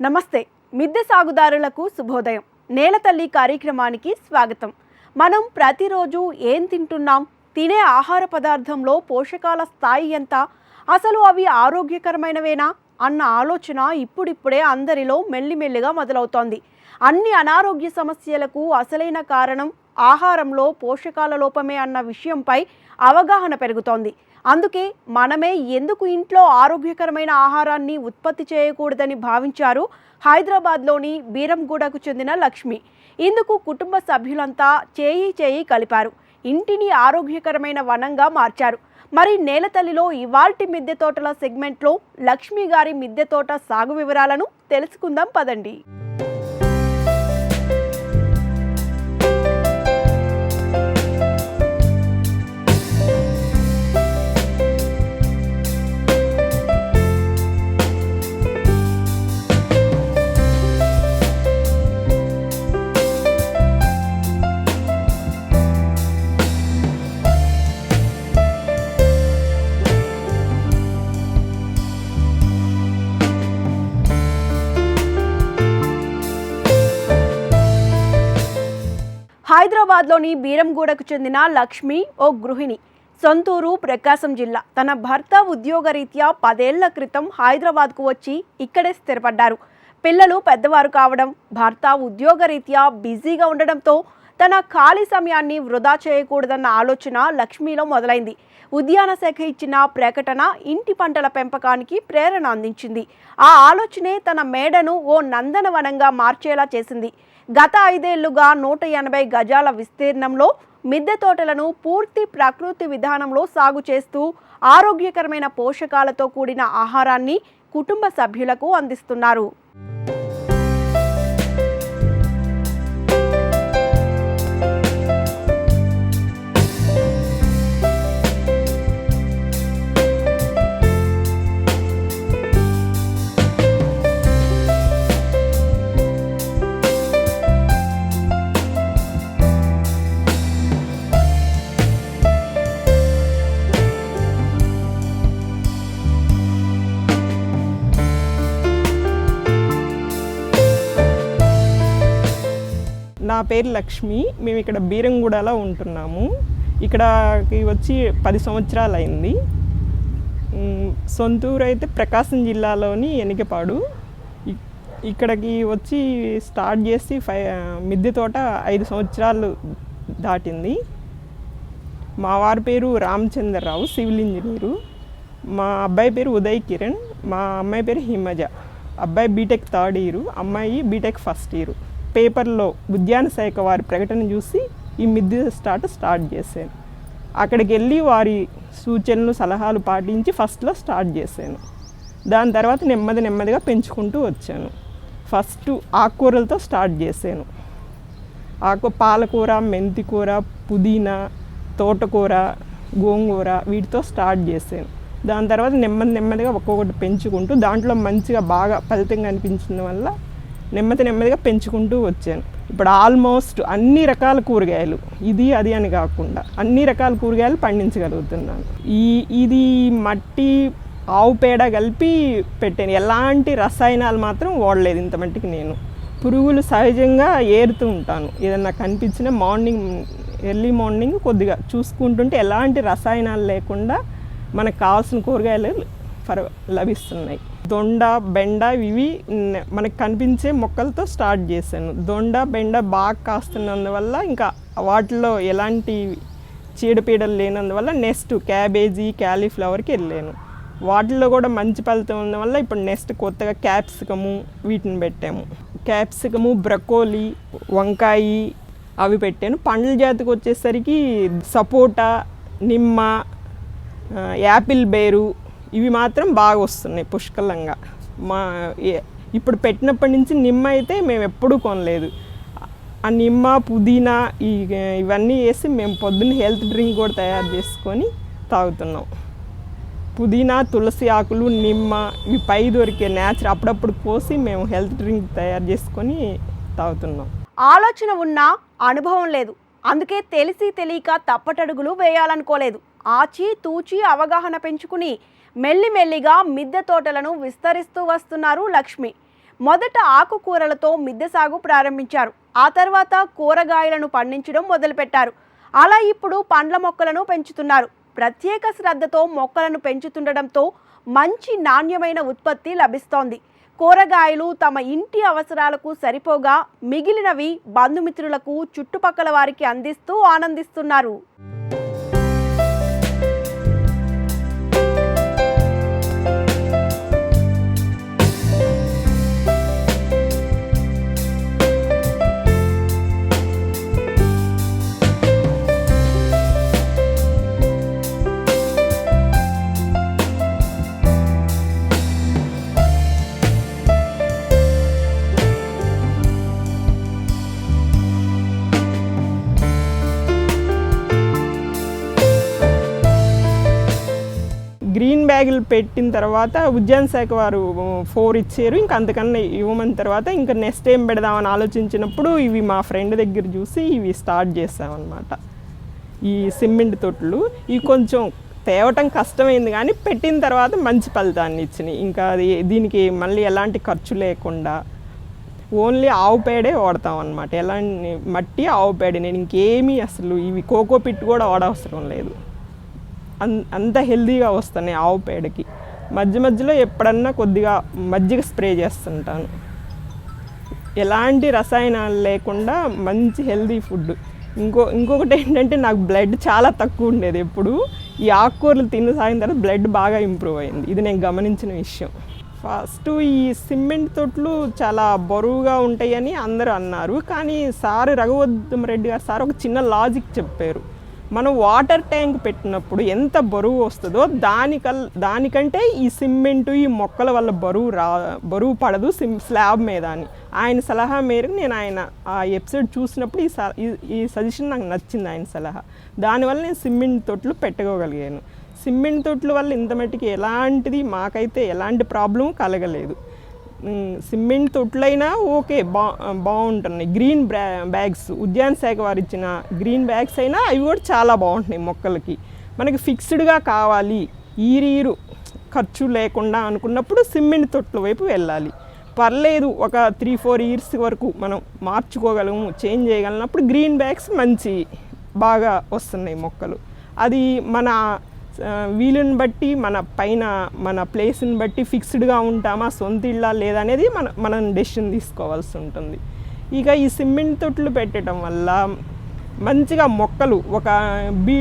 నమస్తే మిద్దె సాగుదారులకు శుభోదయం. నేల తల్లి కార్యక్రమానికి స్వాగతం. మనం ప్రతిరోజు ఏం తింటున్నాం? తినే ఆహార పదార్థంలో పోషకాల స్థాయి ఎంత? అసలు అవి ఆరోగ్యకరమైనవేనా? అన్న ఆలోచన ఇప్పుడిప్పుడే అందరిలో మెల్లిమెల్లిగా మొదలవుతోంది. అన్ని అనారోగ్య సమస్యలకు అసలైన కారణం ఆహారంలో పోషకాల లోపమే అన్న విషయంపై అవగాహన పెరుగుతోంది. అందుకే మనమే ఎందుకు ఇంట్లో ఆరోగ్యకరమైన ఆహారాన్ని ఉత్పత్తి చేయకూడదని భావించారు హైదరాబాద్లోని బీరంగూడకు చెందిన లక్ష్మి. ఇందుకు కుటుంబ సభ్యులంతా చేయి చేయి కలిపారు. ఇంటిని ఆరోగ్యకరమైన వనంగా మార్చారు. మరి నేలతల్లిలో ఇవాల్టి మిద్దె తోటల సెగ్మెంట్లో లక్ష్మి గారి మిద్దె తోట సాగు వివరాలను తెలుసుకుందాం పదండి. హైదరాబాద్లోని బీరంగూడకు చెందిన లక్ష్మి ఓ గృహిణి. సొంతూరు ప్రకాశం జిల్లా. తన భర్త ఉద్యోగరీత్యా పదేళ్ళ క్రితం హైదరాబాద్కు వచ్చి ఇక్కడే స్థిరపడ్డారు. పిల్లలు పెద్దవారు కావడం భర్త ఉద్యోగరీత్యా బిజీగా ఉండడంతో తన ఖాళీ సమయాన్ని వృధా చేయకూడదన్న ఆలోచన లక్ష్మిలో మొదలైంది. ఉద్యాన శాఖ ఇచ్చిన ప్రకటన ఇంటి పంటల పెంపకానికి ప్రేరణ అందించింది. ఆ ఆలోచనే తన మేడను ఓ నందనవనంగా మార్చేలా చేసింది. గత ఐదేళ్ళుగా నూట ఎనభై గజాల విస్తీర్ణంలో మిద్దె తోటలను పూర్తి ప్రకృతి విధానంలో సాగు చేస్తూ ఆరోగ్యకరమైన పోషకాలతో కూడిన ఆహారాన్ని కుటుంబ సభ్యులకు అందిస్తున్నారు. పేరు లక్ష్మి. మేము ఇక్కడ బీరంగూడలో ఉంటున్నాము. ఇక్కడకి వచ్చి పది సంవత్సరాలు అయింది సొంతూరు అయితే ప్రకాశం జిల్లాలోని ఎనికపాడు. ఇక్కడికి వచ్చి స్టార్ట్ చేసి ఫై మిద్దె తోట ఐదు సంవత్సరాలు దాటింది. మా వారి పేరు రామచంద్రరావు సివిల్ ఇంజనీరు. మా అబ్బాయి పేరు ఉదయ్ కిరణ్ మా అమ్మాయి పేరు హిమజ. అబ్బాయి బీటెక్ థర్డ్ ఇయర్ అమ్మాయి బీటెక్ ఫస్ట్ ఇయర్. పేపర్లో ఉద్యాన శాఖ వారి ప్రకటన చూసి ఈ మిద్దె స్టార్ట్ స్టార్ట్ చేశాను. అక్కడికి వెళ్ళి వారి సూచనలు సలహాలు పాటించి ఫస్ట్లో స్టార్ట్ చేశాను. దాని తర్వాత నెమ్మది నెమ్మదిగా పెంచుకుంటూ వచ్చాను. ఫస్ట్ ఆకుకూరలతో స్టార్ట్ చేశాను. ఆకు పాలకూర మెంతికూర పుదీనా తోటకూర గోంగూర వీటితో స్టార్ట్ చేశాను. దాని తర్వాత నెమ్మది నెమ్మదిగా ఒక్కొక్కటి పెంచుకుంటూ దాంట్లో మంచిగా బాగా ఫలితంగా కనిపించిన వల్ల నెమ్మది నెమ్మదిగా పెంచుకుంటూ వచ్చాను. ఇప్పుడు ఆల్మోస్ట్ అన్ని రకాల కూరగాయలు ఇది అది అని కాకుండా అన్ని రకాల కూరగాయలు పండించగలుగుతున్నాను. ఈ ఇది మట్టి ఆవు పేడ కలిపి పెట్టాను. ఎలాంటి రసాయనాలు మాత్రం వాడలేదు ఇంత మట్టికి నేను. పురుగులు సహజంగా ఏరుతూ ఉంటాను. ఏదన్నా కనిపించిన మార్నింగ్ ఎర్లీ మార్నింగ్ కొద్దిగా చూసుకుంటుంటే ఎలాంటి రసాయనాలు లేకుండా మనకు కావాల్సిన కూరగాయలు ఫర్ లభిస్తున్నాయి. దొండ బెండ ఇవి మనకు కనిపించే మొక్కలతో స్టార్ట్ చేశాను. దొండ బెండ బాగా కాస్తున్నందువల్ల ఇంకా వాటిలో ఎలాంటి చీడపీడలు లేనందువల్ల నెక్స్ట్ క్యాబేజీ క్యాలీఫ్లవర్కి వెళ్ళాను. వాటిల్లో కూడా మంచి ఫలితం ఉన్నవల్ల ఇప్పుడు నెక్స్ట్ కొత్తగా క్యాప్సికము వీటిని పెట్టాము. క్యాప్సికము బ్రకోలీ వంకాయి అవి పెట్టాను. పండ్ల జాతికి వచ్చేసరికి సపోటా నిమ్మ యాపిల్ బేరు ఇవి మాత్రం బాగా వస్తున్నాయి పుష్కలంగా. మా ఇప్పుడు పెట్టినప్పటి నుంచి నిమ్మ అయితే మేము ఎప్పుడూ కొనలేదు. ఆ నిమ్మ పుదీనా ఈ ఇవన్నీ వేసి మేము పొద్దున్న హెల్త్ డ్రింక్ కూడా తయారు చేసుకొని తాగుతున్నాం. పుదీనా తులసి ఆకులు నిమ్మ ఇవి పై దొరికే న్యాచురల్ అప్పుడప్పుడు కోసి మేము హెల్త్ డ్రింక్ తయారు చేసుకొని తాగుతున్నాం. ఆలోచన ఉన్నా అనుభవం లేదు. అందుకే తెలిసి తెలియక తప్పటడుగులు వేయాలనుకోలేదు. ఆచి తూచి అవగాహన పెంచుకుని మెల్లిమెల్లిగా మిద్దె తోటలను విస్తరిస్తూ వస్తున్నారు లక్ష్మి. మొదట ఆకుకూరలతో మిద్దె సాగు ప్రారంభించారు. ఆ తర్వాత కూరగాయలను పండించడం మొదలుపెట్టారు. అలా ఇప్పుడు పండ్ల మొక్కలను పెంచుతున్నారు. ప్రత్యేక శ్రద్ధతో మొక్కలను పెంచుతుండడంతో మంచి నాణ్యమైన ఉత్పత్తి లభిస్తోంది. కూరగాయలు తమ ఇంటి అవసరాలకు సరిపోగా మిగిలినవి బంధుమిత్రులకు చుట్టుపక్కల వారికి అందిస్తూ ఆనందిస్తున్నారు. గ్రీన్ పెట్టిన తర్వాత ఉద్యాన శాఖ వారు ఫోర్ ఇచ్చారు. ఇంకా అంతకన్నా ఇవ్వమని తర్వాత ఇంకా నెక్స్ట్ ఏం పెడదామని ఆలోచించినప్పుడు ఇవి మా ఫ్రెండ్ దగ్గర చూసి ఇవి స్టార్ట్ చేసామన్నమాట. ఈ సిమెంట్ తొట్లు. ఇవి కొంచెం తేవటం కష్టమైంది కానీ పెట్టిన తర్వాత మంచి ఫలితాన్ని ఇచ్చినాయి. ఇంకా అది దీనికి మళ్ళీ ఎలాంటి ఖర్చు లేకుండా ఓన్లీ ఆవు పేడే వాడతాం అనమాట ఎలాంటి మట్టి ఆవు పేడ. నేను ఇంకేమీ అసలు ఇవి కోకో పిట్ కూడా వాడవసరం లేదు. అంత హెల్దీగా వస్తున్నాయి ఆవు పేడకి. మధ్య మధ్యలో ఎప్పుడన్నా కొద్దిగా మజ్జిగ స్ప్రే చేస్తుంటాను. ఎలాంటి రసాయనాలు లేకుండా మంచి హెల్దీ ఫుడ్. ఇంకో ఇంకొకటి ఏంటంటే నాకు బ్లడ్ చాలా తక్కువ ఉండేది ఎప్పుడు. ఈ ఆకుకూరలు తిన్న సాగిన తర్వాత బ్లడ్ బాగా ఇంప్రూవ్ అయింది. ఇది నేను గమనించిన విషయం. ఫస్ట్ ఈ సిమెంట్ తొట్లు చాలా బరువుగా ఉంటాయని అందరూ అన్నారు. కానీ సార్ రఘువద్దం రెడ్డి గారు సార్ ఒక చిన్న లాజిక్ చెప్పారు. మనం వాటర్ ట్యాంక్ పెట్టినప్పుడు ఎంత బరువు వస్తుందో దానికల్ దానికంటే ఈ సిమెంట్ ఈ మొక్కల వల్ల బరువు రా బరువు పడదు సిమ్ స్లాబ్ మీద అని. ఆయన సలహా మేరకు నేను ఆయన ఆ ఎపిసోడ్ చూసినప్పుడు ఈ స- ఈ- ఈ సజెషన్ నాకు నచ్చింది ఆయన సలహా. దానివల్ల నేను సిమెంట్ తొట్లు పెట్టుకోగలిగాను సిమెంట్ తొట్ల వల్ల ఇంత మట్టికి ఎలాంటిది మాకైతే ఎలాంటి ప్రాబ్లం కలగలేదు. సిమెంట్ తొట్లైనా ఓకే బా బాగుంటున్నాయి. Green bags. ఉద్యాన శాఖ వారు ఇచ్చిన గ్రీన్ బ్యాగ్స్ అయినా అవి కూడా చాలా బాగుంటున్నాయి మొక్కలకి. మనకి ఫిక్స్డ్గా కావాలి ఈరీరు ఖర్చు లేకుండా అనుకున్నప్పుడు సిమెంట్ తొట్ల వైపు వెళ్ళాలి. పర్లేదు ఒక త్రీ ఫోర్ ఇయర్స్ వరకు మనం మార్చుకోగలము చేంజ్ చేయగలిగినప్పుడు గ్రీన్ బ్యాగ్స్ మంచి బాగా వస్తున్నాయి మొక్కలు. అది మన వీలుని బట్టి మన పైన మన ప్లేస్ని బట్టి ఫిక్స్డ్గా ఉంటామా సొంత ఇళ్ళ లేదనేది మన మనం డెసిషన్ తీసుకోవాల్సి ఉంటుంది. ఇక ఈ సిమెంట్ తొట్లు పెట్టడం వల్ల మంచిగా మొక్కలు ఒక బీ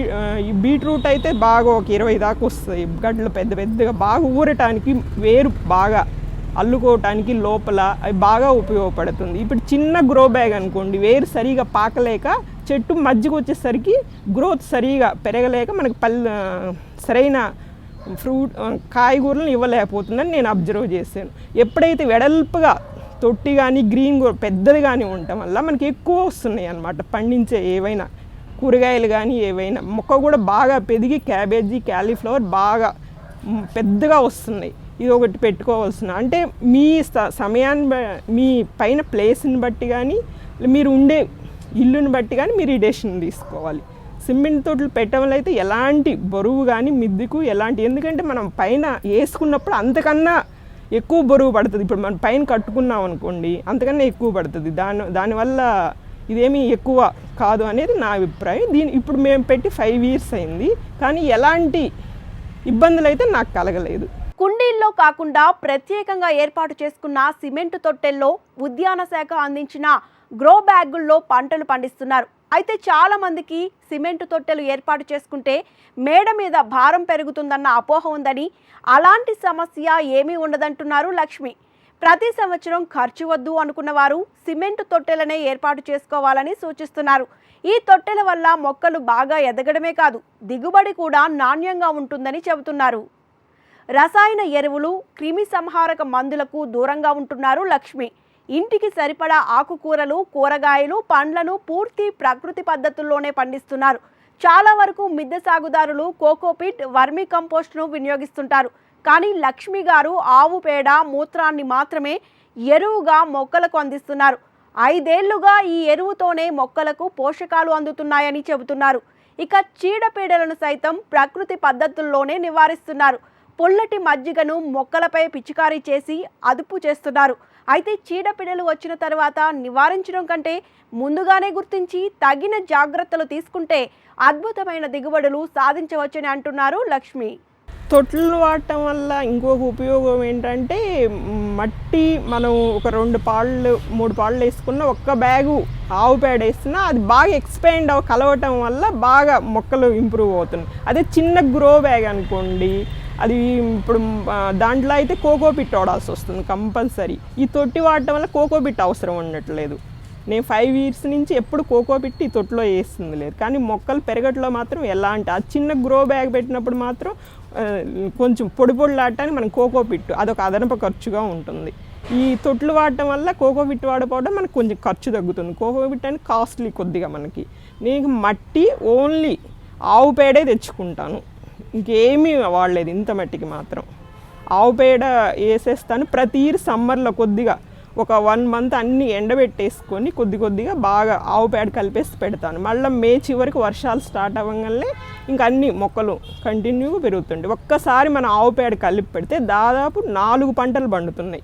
బీట్రూట్ అయితే బాగా ఒక ఇరవై దాకా వస్తాయి. గడ్డలు పెద్ద పెద్దగా బాగా ఊరటానికి వేరు బాగా అల్లుకోవటానికి లోపల అవి బాగా ఉపయోగపడుతుంది. ఇప్పుడు చిన్న గ్రో బ్యాగ్ అనుకోండి వేరు సరిగా పాకలేక చెట్టు మధ్యకు వచ్చేసరికి గ్రోత్ సరిగా పెరగలేక మనకి పల్లె సరైన ఫ్రూట్ కాయగూరలను ఇవ్వలేకపోతుందని నేను అబ్జర్వ్ చేశాను. ఎప్పుడైతే వెడల్పుగా తొట్టి కానీ గ్రీన్ కూడా పెద్దది కానీ ఉండటం వల్ల మనకి ఎక్కువ వస్తున్నాయి అన్నమాట. పండించే ఏవైనా కూరగాయలు కానీ ఏవైనా మొక్క కూడా బాగా పెరిగి క్యాబేజీ క్యాలీఫ్లవర్ బాగా పెద్దగా వస్తున్నాయి. ఇది ఒకటి పెట్టుకోవాల్సిన అంటే మీ స- సమయాన్ని బ- మీ పైన ప్లేస్ని బట్టి కానీ మీరు ఉండే ఇల్లుని బట్టి కానీ మీరు ఈ డెసిషన్ తీసుకోవాలి. సిమెంట్ తోటలు పెట్టడం వల్ల అయితే ఎలాంటి బరువు కానీ మిద్దుకు ఎలాంటి ఎందుకంటే మనం పైన వేసుకున్నప్పుడు అంతకన్నా ఎక్కువ బరువు పడుతుంది. ఇప్పుడు మనం పైన కట్టుకున్నాం అనుకోండి అంతకన్నా ఎక్కువ పడుతుంది. దాని దానివల్ల ఇదేమీ ఎక్కువ కాదు అనేది నా అభిప్రాయం. దీని ఇప్పుడు మేము పెట్టి ఫైవ్ ఇయర్స్ అయింది. కానీ ఎలాంటి ఇబ్బందులు అయితే నాకు కలగలేదు. కుండీల్లో కాకుండా ప్రత్యేకంగా ఏర్పాటు చేసుకున్న సిమెంట్ తొట్టెల్లో ఉద్యాన శాఖ అందించిన గ్రో బ్యాగుల్లో పంటలు పండిస్తున్నారు. అయితే చాలా మందికి సిమెంట్ తొట్టెలు ఏర్పాటు చేసుకుంటే మేడ మీద భారం పెరుగుతుందన్న అపోహ ఉందని అలాంటి సమస్య ఏమీ ఉండదంటున్నారు లక్ష్మి. ప్రతి సంవత్సరం ఖర్చు వద్దు అనుకున్న వారు సిమెంట్ తొట్టెలనే ఏర్పాటు చేసుకోవాలని సూచిస్తున్నారు. ఈ తొట్టెల వల్ల మొక్కలు బాగా ఎదగడమే కాదు దిగుబడి కూడా నాణ్యంగా ఉంటుందని చెబుతున్నారు. రసాయన ఎరువులు క్రిమి సంహారక మందులకు దూరంగా ఉంటున్నారు లక్ష్మి. ఇంటికి సరిపడా ఆకుకూరలు కూరగాయలు పండ్లను పూర్తి ప్రకృతి పద్ధతుల్లోనే పండిస్తున్నారు. చాలా వరకు మిద్దె సాగుదారులు కోకోపిట్ వర్మీ కంపోస్ట్ను వినియోగిస్తుంటారు. కానీ లక్ష్మి గారు ఆవు పేడ మూత్రాన్ని మాత్రమే ఎరువుగా మొక్కలకు అందిస్తున్నారు. ఐదేళ్ళుగా ఈ ఎరువుతోనే మొక్కలకు పోషకాలు అందుతున్నాయని చెబుతున్నారు. ఇక చీడపీడలను సైతం ప్రకృతి పద్ధతుల్లోనే నివారిస్తున్నారు. పొల్లటి మజ్జిగను మొక్కలపై పిచికారీ చేసి అదుపు చేస్తున్నారు. అయితే చీడపీడలు వచ్చిన తర్వాత నివారించడం కంటే ముందుగానే గుర్తించి తగిన జాగ్రత్తలు తీసుకుంటే అద్భుతమైన దిగుబడులు సాధించవచ్చని అంటున్నారు లక్ష్మి. తొట్లు వాడటం వల్ల ఇంకొక ఉపయోగం ఏంటంటే మట్టి మనం ఒక రెండు పాళ్ళు మూడు పాళ్ళు వేసుకున్న ఒక్క బ్యాగు ఆవు పేడ వేస్తున్నా అది బాగా ఎక్స్పాండ్ అవ కలవటం వల్ల బాగా మొక్కలు ఇంప్రూవ్ అవుతున్నాయి. అదే చిన్న గ్రో బ్యాగ్ అనుకోండి అది ఇప్పుడు దాంట్లో అయితే కోకోపిట్ వాడాల్సి వస్తుంది కంపల్సరీ. ఈ తొట్టి వాడటం వల్ల కోకోపిట్ అవసరం ఉండట్లేదు. నేను ఫైవ్ ఇయర్స్ నుంచి ఎప్పుడు కోకో పెట్టి ఈ తొట్టిలో వేస్తుంది లేదు. కానీ మొక్కలు పెరగట్లో మాత్రం ఎలాంటి ఆ చిన్న గ్రో బ్యాగ్ పెట్టినప్పుడు మాత్రం కొంచెం పొడి పొడిలాడటానికి మనం కోకో పిట్టు అదొక అదనపు ఖర్చుగా ఉంటుంది. ఈ తొట్లు వాడటం వల్ల కోకో పిట్ వాడపోవడం మనకు కొంచెం ఖర్చు తగ్గుతుంది. కోకో పిట్ అని కాస్ట్లీ కొద్దిగా మనకి. నేను మట్టి ఓన్లీ ఆవు పేడే తెచ్చుకుంటాను. ఇంకేమీ వాడలేదు ఇంత మట్టికి మాత్రం. ఆవు పేడ వేసేస్తాను. ప్రతి ఇయర్ సమ్మర్లో కొద్దిగా ఒక వన్ మంత్ అన్ని ఎండబెట్టేసుకొని కొద్ది కొద్దిగా బాగా ఆవు పేడ కలిపేసి పెడతాను. మళ్ళీ మే చివరికి వర్షాలు స్టార్ట్ అవ్వగానే ఇంకా అన్ని మొక్కలు కంటిన్యూగా పెరుగుతుంటాయి. ఒక్కసారి మన ఆవు పేడ కలిపి పెడితే దాదాపు నాలుగు పంటలు పండుతున్నాయి.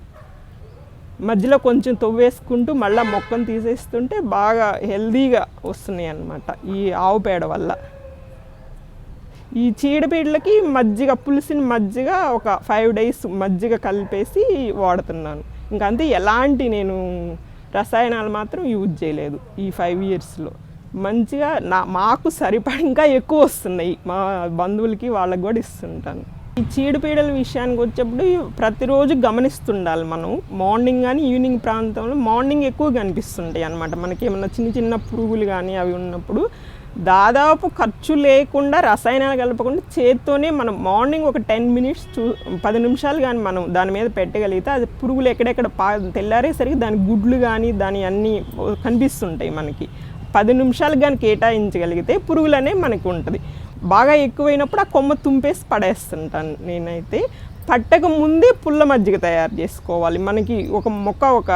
మధ్యలో కొంచెం తవ్వేసుకుంటూ మళ్ళీ మొక్కను తీసేస్తుంటే బాగా హెల్దీగా వస్తున్నాయి అన్నమాట ఈ ఆవు పేడ వల్ల. ఈ చీడపీడలకి మజ్జిగ పులిసిన మజ్జిగ ఒక ఫైవ్ డేస్ మజ్జిగ కలిపేసి వాడుతున్నాను. ఇంకంతే ఎలాంటి నేను రసాయనాలు మాత్రం యూజ్ చేయలేదు ఈ ఫైవ్ ఇయర్స్లో మంచిగా నా మాకు సరిపడి ఇంకా ఎక్కువ వస్తున్నాయి. మా బంధువులకి వాళ్ళకి కూడా ఇస్తుంటాను. ఈ చీడపీడల విషయానికి వచ్చేప్పుడు ప్రతిరోజు గమనిస్తుండాలి మనం. మార్నింగ్ కానీ ఈవినింగ్ ప్రాంతంలో మార్నింగ్ ఎక్కువ కనిపిస్తుంటాయి అనమాట మనకి ఏమన్నా చిన్న చిన్న పురుగులు కానీ అవి ఉన్నప్పుడు దాదాపు ఖర్చు లేకుండా రసాయనాలు కలపకుండా చేత్తోనే మనం మార్నింగ్ ఒక టెన్ మినిట్స్ చూ పది నిమిషాలు కానీ మనం దాని మీద పెట్టగలిగితే అది పురుగులు ఎక్కడెక్కడ పా తెల్లారేసరికి దాని గుడ్లు కానీ దాని అన్నీ కనిపిస్తుంటాయి మనకి. పది నిమిషాలు కానీ కేటాయించగలిగితే పురుగులనే మనకు ఉంటుంది. బాగా ఎక్కువైనప్పుడు ఆ కొమ్మ తుంపేసి పడేస్తుంటాను నేనైతే. పట్టక ముందే పుల్ల మజ్జిగ తయారు చేసుకోవాలి. మనకి ఒక మొక్క ఒక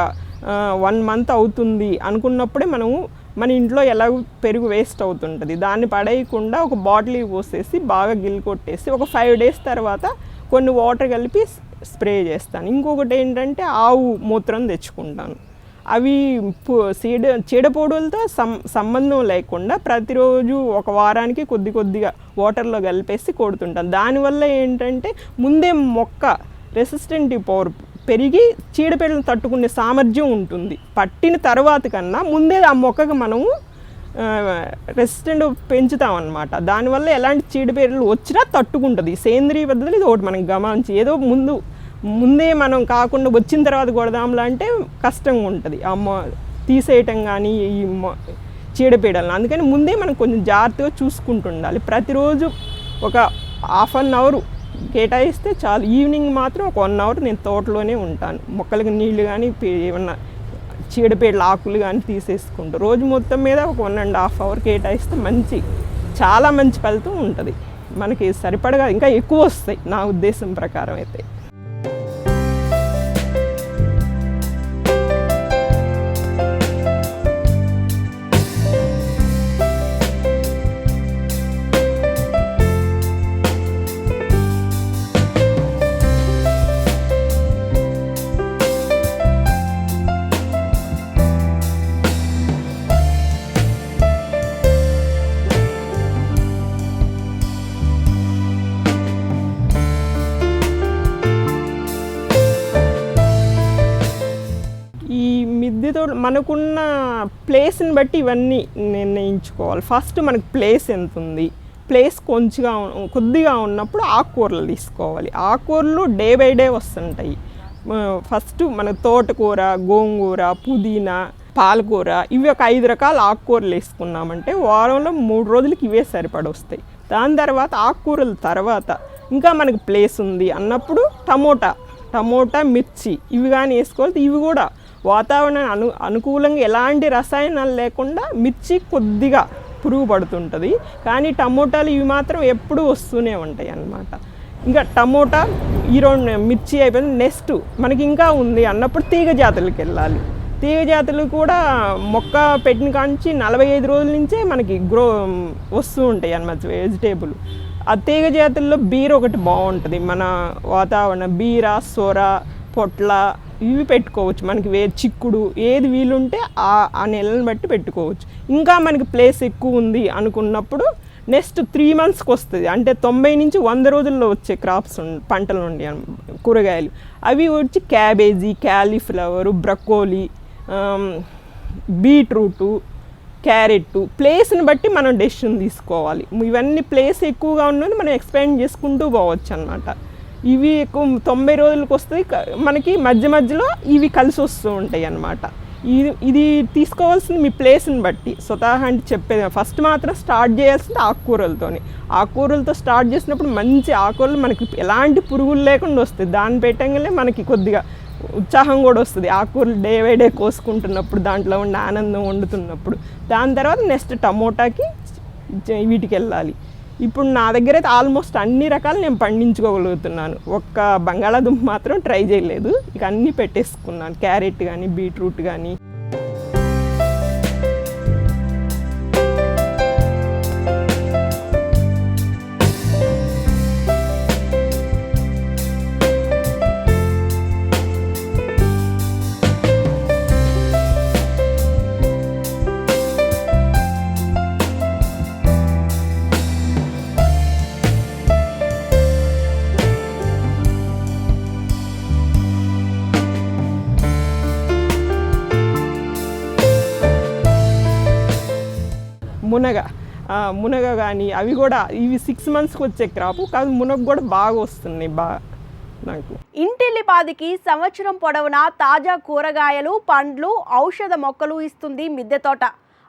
వన్ మంత్ అవుతుంది అనుకున్నప్పుడే మనము మన ఇంట్లో ఎలాగో పెరుగు వేస్ట్ అవుతుంటుంది? దాన్ని పడేయకుండా ఒక బాటిల్ పోసేసి బాగా గిల్ కొట్టేసి ఒక ఫైవ్ డేస్ తర్వాత కొన్ని వాటర్ కలిపి స్ప్రే చేస్తాను. ఇంకొకటి ఏంటంటే ఆవు మూత్రం తెచ్చుకుంటాను. అవి చీడ చీడపోడులతో సం సంబంధం లేకుండా ప్రతిరోజు ఒక వారానికి కొద్ది కొద్దిగా వాటర్లో కలిపేసి కొడుతుంటాను. దానివల్ల ఏంటంటే ముందే మొక్క రెసిస్టెంట్ పవర్ పెరిగి చీడపీడలను తట్టుకునే సామర్థ్యం ఉంటుంది. పట్టిన తర్వాత కన్నా ముందే ఆ మొక్కకు మనము రెసిస్టెంట్ పెంచుతాం అనమాట దానివల్ల ఎలాంటి చీడపీడలు వచ్చినా తట్టుకుంటుంది. సేంద్రియ పద్ధతులు ఇది ఒకటి మనం గమనించి ఏదో ముందు ముందే మనం కాకుండా వచ్చిన తర్వాత కొడదాంలా అంటే కష్టంగా ఉంటుంది. ఆ మొ తీసేయటం కానీ ఈ మొ చీడపీడలను అందుకని ముందే మనం కొంచెం జాగ్రత్తగా చూసుకుంటుండాలి ప్రతిరోజు ఒక హాఫ్ అన్ అవర్ కేటాయిస్తే చాలు. ఈవినింగ్ మాత్రం ఒక వన్ అవర్ నేను తోటలోనే ఉంటాను. మొక్కలకి నీళ్ళు కానీ ఏమన్నా చీడపేడల ఆకులు కానీ తీసేసుకుంటూ రోజు మొత్తం మీద ఒక వన్ అండ్ హాఫ్ అవర్ కేటాయిస్తే మంచి చాలా మంచి ఫలితం ఉంటుంది. మనకి సరిపడగా ఇంకా ఎక్కువ వస్తాయి నా ఉద్దేశం ప్రకారం అయితే. మనకున్న ప్లేస్ని బట్టి ఇవన్నీ నిర్ణయించుకోవాలి. ఫస్ట్ మనకు ప్లేస్ ఎంత ఉంది ప్లేస్ కొంచెంగా కొద్దిగా ఉన్నప్పుడు ఆకుకూరలు తీసుకోవాలి. ఆకుకూరలు డే బై డే వస్తుంటాయి. ఫస్ట్ మన తోటకూర గోంగూర పుదీనా పాలకూర ఇవి ఒక ఐదు రకాల ఆకుకూరలు వేసుకున్నామంటే వారంలో మూడు రోజులకి ఇవే సరిపడి వస్తాయి దాని తర్వాత ఆకుకూరల తర్వాత ఇంకా మనకు ప్లేస్ ఉంది అన్నప్పుడు టమోటా టమోటా మిర్చి ఇవి కానీ వేసుకోవాలి. ఇవి కూడా వాతావరణం అను అనుకూలంగా ఎలాంటి రసాయనాలు లేకుండా మిర్చి కొద్దిగా పురుగు పడుతుంటుంది కానీ టమోటాలు ఇవి మాత్రం ఎప్పుడూ వస్తూనే ఉంటాయి అన్నమాట. ఇంకా టమోటా ఈ రెండు మిర్చి అయిపోయింది. నెక్స్ట్ మనకి ఇంకా ఉంది అన్నప్పుడు తీగ జాతులకి వెళ్ళాలి. తీగ జాతులు కూడా మొక్క పెట్టిన కాంచి నలభై ఐదు రోజుల నుంచే మనకి గ్రో వస్తూ ఉంటాయి అన్నమాట వెజిటేబుల్. ఆ తీగ జాతుల్లో బీర ఒకటి బాగుంటుంది. మన వాతావరణం బీర సొర పొట్ల ఇవి పెట్టుకోవచ్చు. మనకి వే చిక్కుడు ఏది వీలుంటే ఆ ఆ నెలను బట్టి పెట్టుకోవచ్చు. ఇంకా మనకి ప్లేస్ ఎక్కువ ఉంది అనుకున్నప్పుడు నెక్స్ట్ త్రీ మంత్స్కి వస్తుంది. అంటే తొంభై నుంచి వంద రోజుల్లో వచ్చే క్రాప్స్ పంటలు ఉండి కూరగాయలు. అవి వచ్చి cabbage cauliflower broccoli beetroot carrot ప్లేస్ని బట్టి మనం డెసిషన్ తీసుకోవాలి. ఇవన్నీ ప్లేస్ ఎక్కువగా ఉన్నది మనం ఎక్స్పాండ్ చేసుకుంటూ పోవచ్చు అనమాట ఇవి ఎక్కువ తొంభై రోజులకు వస్తాయి. మనకి మధ్య మధ్యలో ఇవి కలిసి వస్తూ ఉంటాయి అన్నమాట. ఇది ఇది తీసుకోవాల్సింది మీ ప్లేస్ని బట్టి. స్వతహా అంటే చెప్పేది ఫస్ట్ మాత్రం స్టార్ట్ చేయాల్సింది ఆకుకూరలతోని. ఆకుకూరలతో స్టార్ట్ చేసినప్పుడు మంచి ఆకుకూరలు మనకి ఎలాంటి పురుగులు లేకుండా వస్తాయి. దాన్ని పెట్టంగానే మనకి కొద్దిగా ఉత్సాహం కూడా వస్తుంది. ఆకుకూరలు డే బై డే కోసుకుంటున్నప్పుడు దాంట్లో ఉండే ఆనందం వండుతున్నప్పుడు. దాని తర్వాత నెక్స్ట్ టమోటాకి వీటికి వెళ్ళాలి. ఇప్పుడు నా దగ్గర అయితే ఆల్మోస్ట్ అన్ని రకాలు నేను పండించుకోగలుగుతున్నాను. ఒక్క బంగాళాదుంప మాత్రం ట్రై చేయలేదు. ఇక అన్నీ పెట్టేసుకున్నాను. క్యారెట్ కానీ బీట్రూట్ కానీ మునగ. మునగ కానీ అవి కూడా ఇవి సిక్స్ మంత్స్కి వచ్చే క్రాపు కాదు మునగ కూడా బాగా వస్తున్నాయి బాగా నాకు. ఇంటిల్లిపాదికి సంవత్సరం పొడవునా తాజా కూరగాయలు పండ్లు ఔషధ మొక్కలు ఇస్తుంది మిద్దె తోట.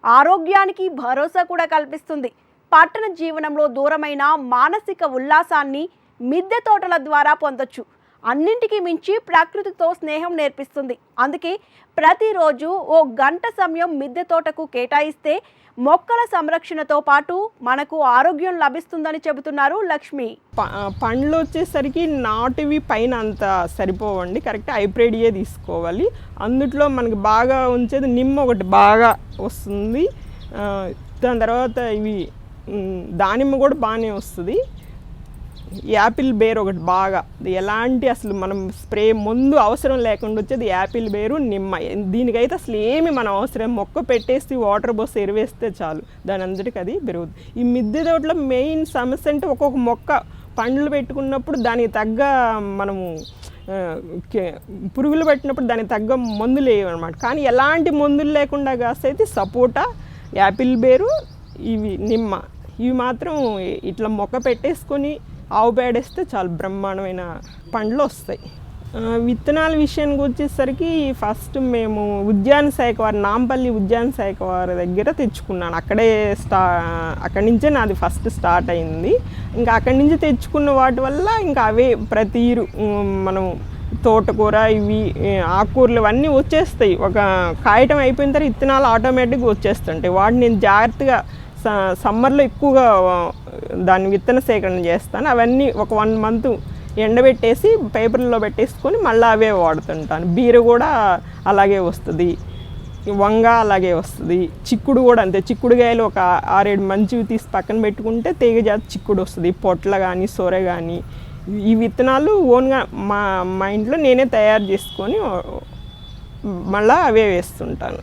ఆరోగ్యానికి భరోసా కూడా కల్పిస్తుంది. పట్టణ జీవనంలో దూరమైన మానసిక ఉల్లాసాన్ని మిద్దె తోటల ద్వారా పొందొచ్చు. అన్నింటికీ మించి ప్రకృతితో స్నేహం నేర్పిస్తుంది. అందుకే ప్రతిరోజు ఓ గంట సమయం మిద్దె తోటకు కేటాయిస్తే మొక్కల సంరక్షణతో పాటు మనకు ఆరోగ్యం లభిస్తుందని చెబుతున్నారు లక్ష్మి. ప- పండ్లు వచ్చేసరికి నాటువి పైన అంత సరిపోవండి. కరెక్ట్ హైబ్రిడ్యే తీసుకోవాలి. అందుట్లో మనకి బాగా ఉంచేది నిమ్మ ఒకటి బాగా వస్తుంది. దాని తర్వాత ఇవి దానిమ్మ కూడా బాగానే వస్తుంది. యాపిల్ బేర్ ఒకటి బాగా. ఎలాంటి అసలు మనం స్ప్రే ముందు అవసరం లేకుండా వచ్చేది యాపిల్ బేరు నిమ్మ. దీనికైతే అసలు ఏమి మనం అవసరం? మొక్క పెట్టేసి వాటర్ పోసి ఎరువేస్తే చాలు. దాని అందరికీ అది పెరుగుతుంది ఈ మిద్దె తోటలో మెయిన్ సమస్య అంటే ఒక్కొక్క మొక్క పండ్లు పెట్టుకున్నప్పుడు దానికి తగ్గ మనము కే- పురుగులు పెట్టినప్పుడు దానికి తగ్గ మందులు వేయమన్నమాట కానీ ఎలాంటి మందులు లేకుండా కాస్తైతే సపోటా యాపిల్ బేరు ఇవి నిమ్మ. ఇవి మాత్రం ఇట్లా మొక్క పెట్టేసుకొని ఆవు పేడేస్తే చాలా బ్రహ్మాండమైన పండ్లు వస్తాయి. విత్తనాల విషయానికి వచ్చేసరికి ఫస్ట్ మేము ఉద్యాన శాఖ వారి నాంపల్లి ఉద్యాన శాఖ వారి దగ్గర తెచ్చుకున్నాను. అక్కడే స్టా అక్కడి నుంచే నాది ఫస్ట్ స్టార్ట్ అయింది. ఇంకా అక్కడి నుంచి తెచ్చుకున్న వాటి వల్ల ఇంకా అవే ప్రతి మనం తోటకూర ఇవి ఆకుకూరలు ఇవన్నీ వచ్చేస్తాయి. ఒక కాయటం అయిపోయిన తర్వాత విత్తనాలు ఆటోమేటిక్గా వచ్చేస్తుంటాయి. వాటిని నేను జాగ్రత్తగా సమ్మర్లో ఎక్కువగా దాన్ని విత్తన సేకరణ చేస్తాను. అవన్నీ ఒక వన్ మంత్ ఎండబెట్టేసి పేపర్లో పెట్టేసుకొని మళ్ళీ అవే వాడుతుంటాను. బీర కూడా అలాగే వస్తుంది. వంగ అలాగే వస్తుంది. చిక్కుడు కూడా అంతే. చిక్కుడుకాయలు ఒక ఆరేడు మంచివి తీసి పక్కన పెట్టుకుంటే తీగ జాతి చిక్కుడు వస్తుంది. పొట్ల కానీ సొర కానీ ఈ విత్తనాలు ఓన్గా మా మా ఇంట్లో నేనే తయారు చేసుకొని మళ్ళీ అవే వేస్తుంటాను.